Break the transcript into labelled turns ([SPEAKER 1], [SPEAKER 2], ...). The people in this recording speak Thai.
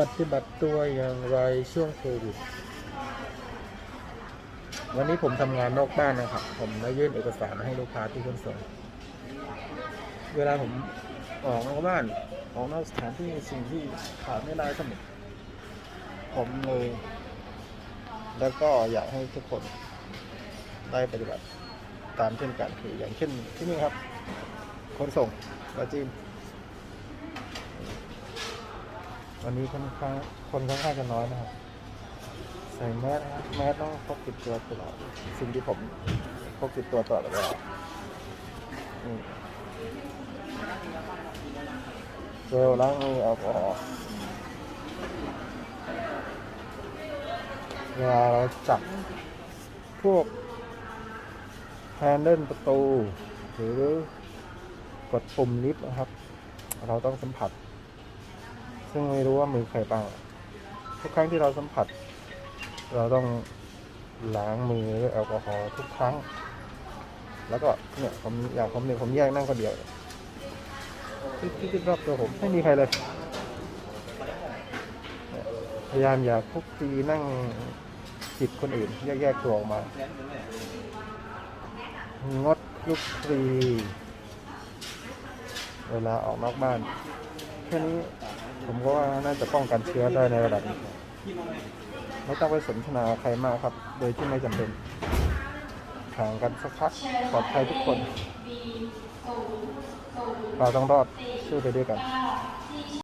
[SPEAKER 1] ปฏิบัติตัวอย่างไรช่วงโควิด วันนี้ผมทำงานนอกบ้านนะครับ ผมได้ยื่นเอกสารให้ลูกค้าที่ขนส่ง เวลาผมออกนอกบ้าน ออกนอกสถานที่สิ่งที่ขาดไม่ได้ก็เหมือผมเลย แล้วก็อยากให้ทุกคนได้ปฏิบัติตามเช่นกันคืออย่างเช่นที่นี่ครับขนส่งปราจีน วันนี้ค่อนข้างคนค่อนข้างจะน้อยนะครับ ใส่แมสนะครับแมสต้องพกติดตัวตลอดสิ่งที่ผมพกติดตัวตลอดเวลาเจลล้างมือแอลกอฮอล์เวลาเราจับพวกแฮนเดิลประตู หรือกดปุ่มลิฟต์นะครับ เราต้องสัมผัส ซึ่งไม่รู้ว่ามือใครบ้าง ทุกครั้งที่เราสัมผัส เราต้องล้างมือด้วยแอลกอฮอล์ทุกครั้ง แล้วก็เนี่ยผมอย่างผมเนี่ยผมแยกนั่งคนเดียวที่ที่ที่รอบตัวผมไม่มีใครเลย พยายามอย่าคุกคีนั่งจิบคนอื่น แยกแยกตัวออกมา งดลุกคลีเวลาออกนอกบ้าน แค่นี้ ผมก็ว่าน่าจะป้องกันเชื้อได้ในระดับหนึงไม่ต้องไปสนทนาใครมากครับ โดยที่ไม่จำเป็นห่างกันสักพักปลอดภัยทุกคน เราต้องรอดช่อไปด้วยกัน